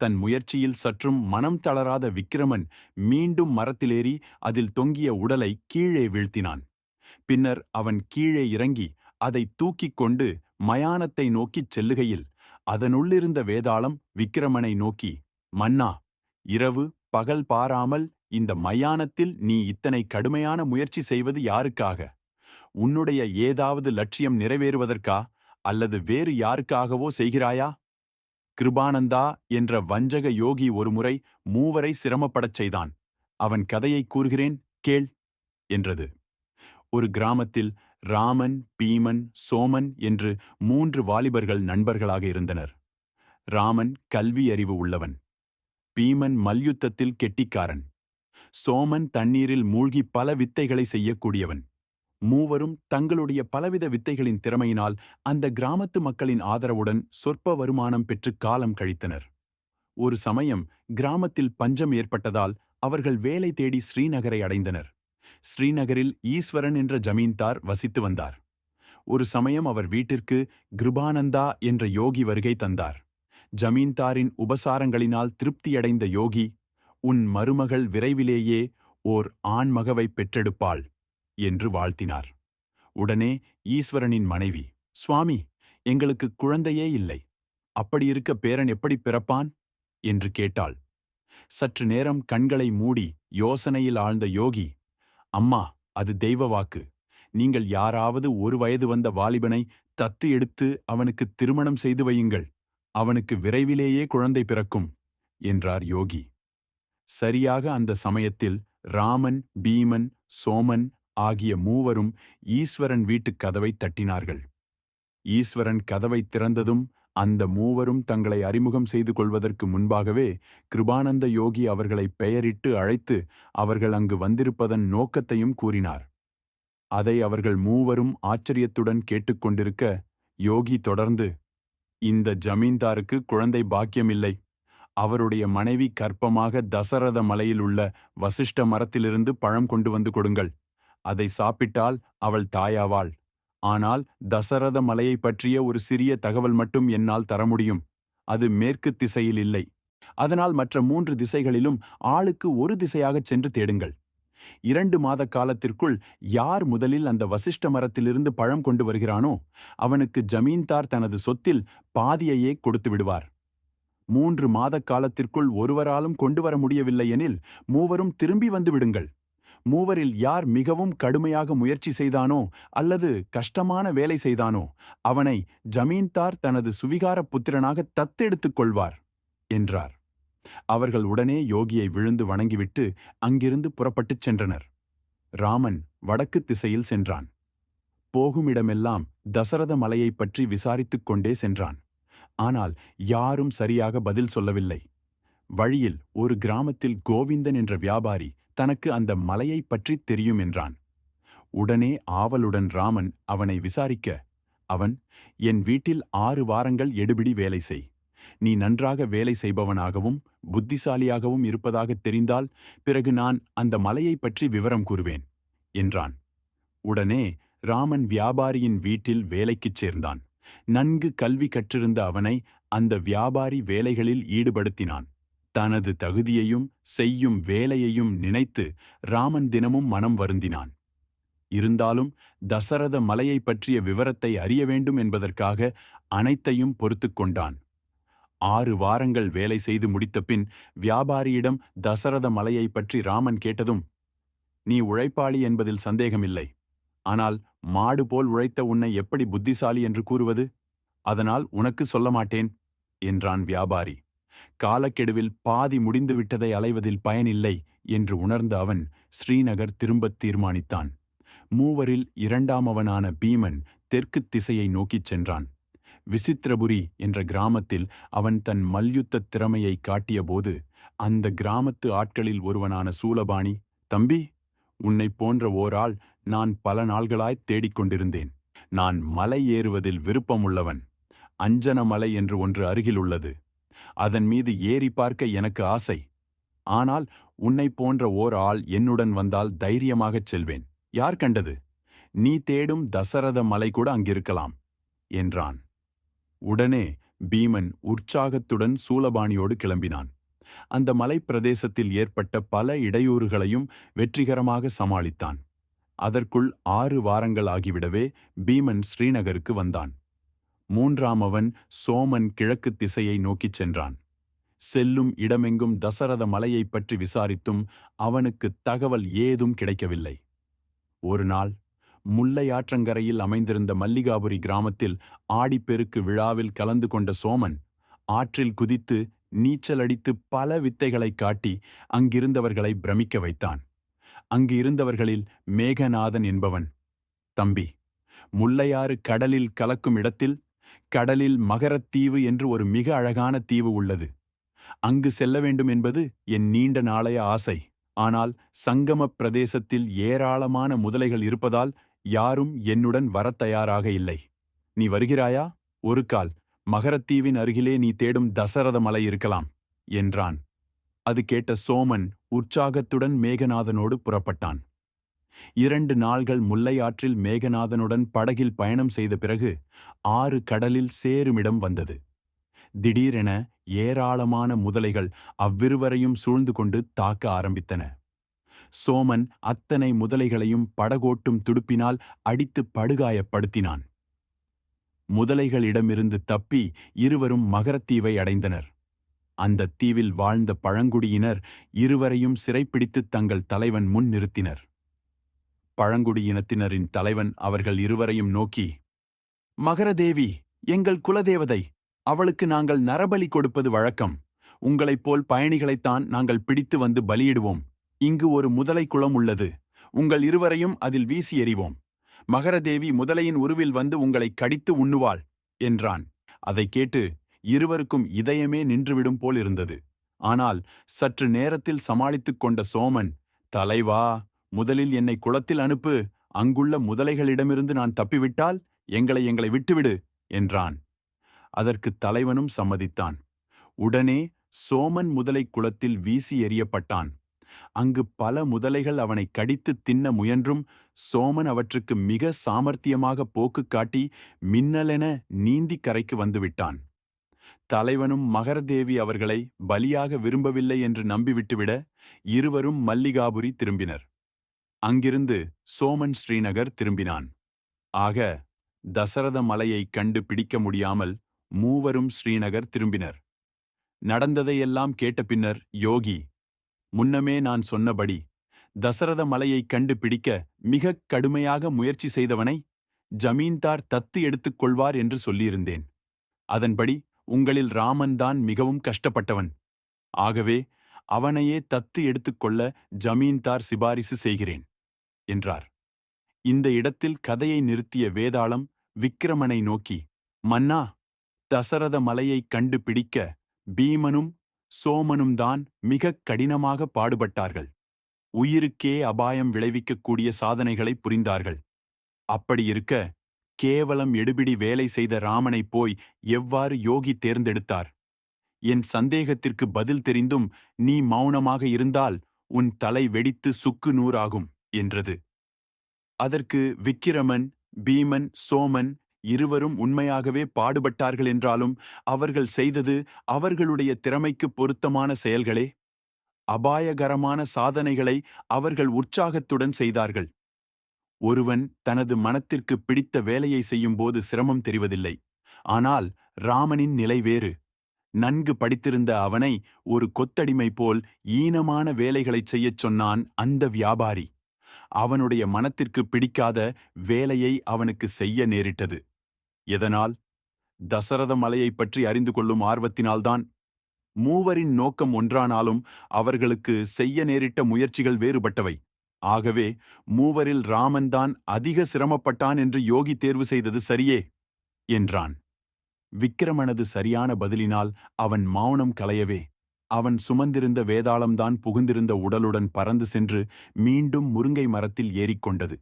தன் முயற்சியில் சற்றும் மனம் தளராத விக்கிரமன் மீண்டும் மரத்திலேறி அதில் தொங்கிய உடலை கீழே வீழ்த்தினான். பின்னர் அவன் கீழே இறங்கி அதை தூக்கிக் கொண்டு மயானத்தை நோக்கிச் செல்லுகையில் அதனுள்ளிருந்த வேதாளம் விக்கிரமனை நோக்கி மன்னா இரவு பகல் பாராமல் இந்த மயானத்தில் நீ இத்தனை கடுமையான முயற்சி செய்வது யாருக்காக? உன்னுடைய ஏதாவது லட்சியம் நிறைவேறுவதற்கா? அல்லது வேறு யாருக்காகவோ செய்கிறாயா? கிருபானந்தா என்ற வஞ்சக யோகி ஒருமுறை மூவரை சிரமப்படச் செய்தான். அவன் கதையை கூறுகிறேன் கேள் என்றது. ஒரு கிராமத்தில் ராமன் பீமன் சோமன் என்று மூன்று வாலிபர்கள் நண்பர்களாக இருந்தனர். ராமன் கல்வி அறிவு உள்ளவன். பீமன் மல்யுத்தத்தில் கெட்டிக்காரன். சோமன் தண்ணீரில் மூழ்கி பல வித்தைகளை செய்யக்கூடியவன். மூவரும் தங்களுடைய பலவித வித்தைகளின் திறமையினால் அந்த கிராமத்து மக்களின் ஆதரவுடன் சொற்ப வருமானம் பெற்று காலம் கழித்தனர். ஒரு சமயம் கிராமத்தில் பஞ்சம் ஏற்பட்டதால் அவர்கள் வேலை தேடி ஸ்ரீநகரை அடைந்தனர். ஸ்ரீநகரில் ஈஸ்வரன் என்ற ஜமீன்தார் வசித்து வந்தார். ஒரு சமயம் அவர் வீட்டிற்கு கிருபானந்தா என்ற யோகி வருகை தந்தார். ஜமீன்தாரின் உபசாரங்களினால் திருப்தியடைந்த யோகி உன் மருமகள் விரைவிலேயே ஓர் ஆண்மகவை பெற்றெடுப்பாள். என்று வாழ்த்தினார். உடனே ஈஸ்வரனின் மனைவி சுவாமி எங்களுக்கு குழந்தையே இல்லை. அப்படியிருக்க பேரன் எப்படி பிறப்பான்? என்று கேட்டாள். சற்று நேரம் கண்களை மூடி யோசனையில் ஆழ்ந்த யோகி அம்மா அது தெய்வ வாக்கு. நீங்கள் யாராவது ஒரு வயது வந்த வாலிபனை தத்து எடுத்து அவனுக்கு திருமணம் செய்து வையுங்கள். அவனுக்கு விரைவிலேயே குழந்தை பிறக்கும் என்றார் யோகி. சரியாக அந்த சமயத்தில் ராமன் பீமன் சோமன் ஆகிய மூவரும் ஈஸ்வரன் வீட்டுக் கதவை தட்டினார்கள். ஈஸ்வரன் கதவை திறந்ததும் அந்த மூவரும் தங்களை அறிமுகம் செய்து கொள்வதற்கு முன்பாகவே கிருபானந்த யோகி அவர்களை பெயரிட்டு அழைத்து அவர்கள் அங்கு வந்திருப்பதன் நோக்கத்தையும் கூறினார். அதை அவர்கள் மூவரும் ஆச்சரியத்துடன் கேட்டுக்கொண்டிருக்க யோகி தொடர்ந்து இந்த ஜமீன்தாருக்கு குழந்தை பாக்கியமில்லை. அவருடைய மனைவி கற்பமாக தசரத மலையில் உள்ள வசிஷ்ட மரத்திலிருந்து பழம் கொண்டு வந்து கொடுங்கள். அதை சாப்பிட்டால் அவள் தாயாவாள். ஆனால் தசரத மலையை பற்றிய ஒரு சிறிய தகவல் மட்டும் என்னால் தர முடியும். அது மேற்கு திசையில் இல்லை. அதனால் மற்ற மூன்று திசைகளிலும் ஆளுக்கு ஒரு திசையாகச் சென்று தேடுங்கள். இரண்டு மாத காலத்திற்குள் யார் முதலில் அந்த வசிஷ்ட மரத்திலிருந்து பழம் கொண்டு வருகிறானோ அவனுக்கு ஜமீன்தார் தனது சொத்தில் பாதியையே கொடுத்து விடுவார். மூன்று மாத காலத்திற்குள் ஒருவராலும் கொண்டு வர முடியவில்லை எனில் மூவரும் திரும்பி வந்து விடுங்கள். மூவரில் யார் மிகவும் கடுமையாக முயற்சி செய்தானோ அல்லது கஷ்டமான வேலை செய்தானோ அவனை ஜமீன்தார் தனது சுவிகார புத்திரனாக தத்தெடுத்துக் கொள்வார் என்றார். அவர்கள் உடனே யோகியை விழுந்து வணங்கிவிட்டு அங்கிருந்து புறப்பட்டுச் சென்றனர். ராமன் வடக்கு திசையில் சென்றான். போகுமிடமெல்லாம் தசரத மலையைப் பற்றி விசாரித்துக் கொண்டே சென்றான். ஆனால் யாரும் சரியாக பதில் சொல்லவில்லை. வழியில் ஒரு கிராமத்தில் கோவிந்தன் என்ற வியாபாரி தனக்கு அந்த மலையைப் பற்றி தெரியும் என்றான். உடனே ஆவலுடன் ராமன் அவனை விசாரிக்க அவன் என் வீட்டில் ஆறு வாரங்கள் எடுபிடி வேலை செய். நீ நன்றாக வேலை செய்பவனாகவும் புத்திசாலியாகவும் இருப்பதாகத் தெரிந்தால் பிறகு நான் அந்த மலையைப் பற்றி விவரம் கூறுவேன் என்றான். உடனே ராமன் வியாபாரியின் வீட்டில் வேலைக்குச் சேர்ந்தான். நன்கு கல்வி கற்றிருந்த அவனை அந்த வியாபாரி வேலைகளில் ஈடுபடுத்தினான். தனது தகுதியையும் செய்யும் வேலையையும் நினைத்து ராமன் தினமும் மனம் வருந்தினான். இருந்தாலும் தசரத மலையை பற்றிய விவரத்தை அறிய வேண்டும் என்பதற்காக அனைத்தையும் பொறுத்து கொண்டான். ஆறு வாரங்கள் வேலை செய்து முடித்த பின் வியாபாரியிடம் தசரத மலையை பற்றி ராமன் கேட்டதும் நீ உழைப்பாளி என்பதில் சந்தேகமில்லை. ஆனால் மாடு போல் உழைத்த உன்னை எப்படி புத்திசாலி என்று கூறுவது? அதனால் உனக்கு சொல்ல மாட்டேன் என்றான் வியாபாரி. காலக்கெடுவில் பாதி முடிந்துவிட்டதை அலைவதில் பயனில்லை என்று உணர்ந்த அவன் ஸ்ரீநகர் திரும்பத் தீர்மானித்தான். மூவரில் இரண்டாமவனான பீமன் தெற்கு திசையை நோக்கிச் சென்றான். விசித்திரபுரி என்ற கிராமத்தில் அவன் தன் மல்யுத்த திறமையை காட்டியபோது அந்த கிராமத்து ஆட்களில் ஒருவனான சூலபாணி தம்பி உன்னைப் போன்ற ஓராள் நான் பல நாள்களாய் தேடிக்கொண்டிருந்தேன் நான் மலை ஏறுவதில் விருப்பமுள்ளவன். அஞ்சன மலை என்று ஒன்று அருகில் உள்ளது. அதன் மீது ஏறி பார்க்க எனக்கு ஆசை. ஆனால் உன்னை போன்ற ஓர் ஆள் என்னுடன் வந்தால் தைரியமாகச் செல்வேன். யார் கண்டது? நீ தேடும் தசரத மலை கூட அங்கிருக்கலாம் என்றான். உடனே பீமன் உற்சாகத்துடன் சூலபாணியோடு கிளம்பினான். அந்த மலைப் பிரதேசத்தில் ஏற்பட்ட பல இடையூறுகளையும் வெற்றிகரமாக சமாளித்தான். அதற்குள் ஆறு வாரங்கள் ஆகிவிடவே பீமன் ஸ்ரீநகருக்கு வந்தான். மூன்றாமவன் சோமன் கிழக்கு திசையை நோக்கிச் சென்றான். செல்லும் இடமெங்கும் தசரத மலையைப் பற்றி விசாரித்தும் அவனுக்கு தகவல் ஏதும் கிடைக்கவில்லை. ஒரு நாள் முல்லையாற்றங்கரையில் அமைந்திருந்த மல்லிகாபுரி கிராமத்தில் ஆடிப்பெருக்கு விழாவில் கலந்து கொண்ட சோமன் ஆற்றில் குதித்து நீச்சலடித்து பல வித்தைகளைக் காட்டி அங்கிருந்தவர்களை பிரமிக்க வைத்தான். அங்கு இருந்தவர்களில் மேகநாதன் என்பவன். தம்பி முல்லையாறு கடலில் கலக்கும் இடத்தில் கடலில் மகரத்தீவு என்று ஒரு மிக அழகான தீவு உள்ளது. அங்கு செல்ல வேண்டும் என்பது என் நீண்ட நாளைய ஆசை. ஆனால் சங்கமப் பிரதேசத்தில் ஏராளமான முதலைகள் இருப்பதால் யாரும் என்னுடன் வரத் தயாராக இல்லை. நீ வருகிறாயா? ஒரு கால். மகரத்தீவின் அருகிலே நீ தேடும் தசரத மலை இருக்கலாம் என்றான். அது கேட்ட சோமன் உற்சாகத்துடன் மேகநாதனோடு புறப்பட்டான். இரண்டு நாள்கள் முல்லையாற்றில் மேகநாதனுடன் படகில் பயணம் செய்த பிறகு ஆறு கடலில் சேருமிடம் வந்தது. திடீரென ஏராளமான முதலைகள் அவ்விருவரையும் சூழ்ந்து கொண்டு தாக்க ஆரம்பித்தன. சோமன் அத்தனை முதலைகளையும் படகோட்டும் துடுப்பினால் அடித்து படுகாயப்படுத்தினான். முதலைகளிடமிருந்து தப்பி இருவரும் மகரத்தீவை அடைந்தனர். அந்த தீவில் வாழ்ந்த பழங்குடியினர் இருவரையும் சிறைப்பிடித்து தங்கள் தலைவன் முன் நிறுத்தினர். பழங்குடியினத்தினரின் தலைவன் அவர்கள் இருவரையும் நோக்கி மகரதேவி எங்கள் குலதேவதை அவளுக்கு நாங்கள் நரபலி கொடுப்பது வழக்கம். உங்களைப் போல் பயணிகளைத்தான் நாங்கள் பிடித்து வந்து பலியிடுவோம். இங்கு ஒரு முதலை குளம் உள்ளது. உங்கள் இருவரையும் அதில் வீசி எறிவோம். மகரதேவி முதலையின் உருவில் வந்து உங்களை கடித்து உண்ணுவாள் என்றான். அதை கேட்டு இருவருக்கும் இதயமே நின்றுவிடும் போல் இருந்தது ஆனால் சற்று நேரத்தில் சமாளித்துக் கொண்ட சோமன் தலைவா முதலில் என்னை குளத்தில் அனுப்பு அங்குள்ள முதலைகளிடமிருந்து நான் தப்பிவிட்டால் எங்களை எங்களை விட்டுவிடு என்றான். அதற்கு தலைவனும் சம்மதித்தான். உடனே சோமன் முதலை குளத்தில் வீசி எறியப்பட்டான். அங்கு பல முதலைகள் அவனை கடித்து தின்ன முயன்றும் சோமன் அவற்றுக்கு மிக சாமர்த்தியமாக போக்கு காட்டி மின்னலென நீந்தி கரைக்கு வந்துவிட்டான். தலைவனும் மகரதேவி அவர்களை பலியாக விரும்பவில்லை என்று நம்பிவிட்டுவிட இருவரும் மல்லிகாபுரி திரும்பினர். அங்கிருந்து சோமன் ஸ்ரீநகர் திரும்பினான். ஆக தசரத மலையைக் கண்டு பிடிக்க முடியாமல் மூவரும் ஸ்ரீநகர் திரும்பினர். நடந்ததையெல்லாம் கேட்ட பின்னர் யோகி முன்னமே நான் சொன்னபடி தசரத மலையைக் கண்டு பிடிக்க மிகக் கடுமையாக முயற்சி செய்தவனை ஜமீன்தார் தத்து எடுத்துக் கொள்வார் என்று சொல்லியிருந்தேன். அதன்படி உங்களில் ராமன்தான் மிகவும் கஷ்டப்பட்டவன். ஆகவே அவனையே தத்து எடுத்துக்கொள்ள ஜமீன்தார் சிபாரிசு செய்கிறேன் என்றார். இந்த இடத்தில் கதையை நிறுத்திய வேதாளம் விக்கிரமனை நோக்கி மன்னா தசரத மலையைக் கண்டு பிடிக்க பீமனும் சோமனும் தான் மிகக் கடினமாக பாடுபட்டார்கள். உயிருக்கே அபாயம் விளைவிக்கக்கூடிய சாதனைகளை புரிந்தார்கள். அப்படியிருக்க கேவலம் எடுபிடி வேலை செய்த ராமனைப் போய் எவ்வாறு யோகி தேர்ந்தெடுத்தார்? என் சந்தேகத்திற்கு பதில் தெரிந்தும் நீ மௌனமாக இருந்தால் உன் தலை வெடித்து சுக்கு நூறாகும் என்றது. அதற்கு விக்கிரமன் பீமன் சோமன் இருவரும் உண்மையாகவே பாடுபட்டார்கள் என்றாலும் அவர்கள் செய்தது அவர்களுடைய திறமைக்கு பொருத்தமான செயல்களே. அபாயகரமான சாதனைகளை அவர்கள் உற்சாகத்துடன் செய்தார்கள். ஒருவன் தனது மனத்திற்கு பிடித்த வேலையை செய்யும்போது சிரமம் தெரிவதில்லை. ஆனால் ராமனின் நிலை வேறு. நன்கு படித்திருந்த அவனை ஒரு கொத்தடிமை போல் ஈனமான வேலைகளைச் செய்யச் சொன்னான் அந்த வியாபாரி. அவனுடைய மனத்திற்கு பிடிக்காத வேலையை அவனுக்கு செய்ய நேரிட்டது. எதனால்? தசரத மலையைப் பற்றி அறிந்து கொள்ளும் ஆர்வத்தினால்தான். மூவரின் நோக்கம் ஒன்றானாலும் அவர்களுக்கு செய்ய நேரிட்ட முயற்சிகள் வேறுபட்டவை. ஆகவே மூவரில் ராமன்தான் அதிக சிரமப்பட்டான் என்று யோகி தேர்வு செய்தது சரியே என்றான். விக்கிரமனது சரியான பதிலினால் அவன் மௌனம் கலையவே அவன் சுமந்திருந்த வேதாளம்தான் புகுந்திருந்த உடலுடன் பறந்து சென்று மீண்டும் முருங்கை மரத்தில் ஏறிக்கொண்டது.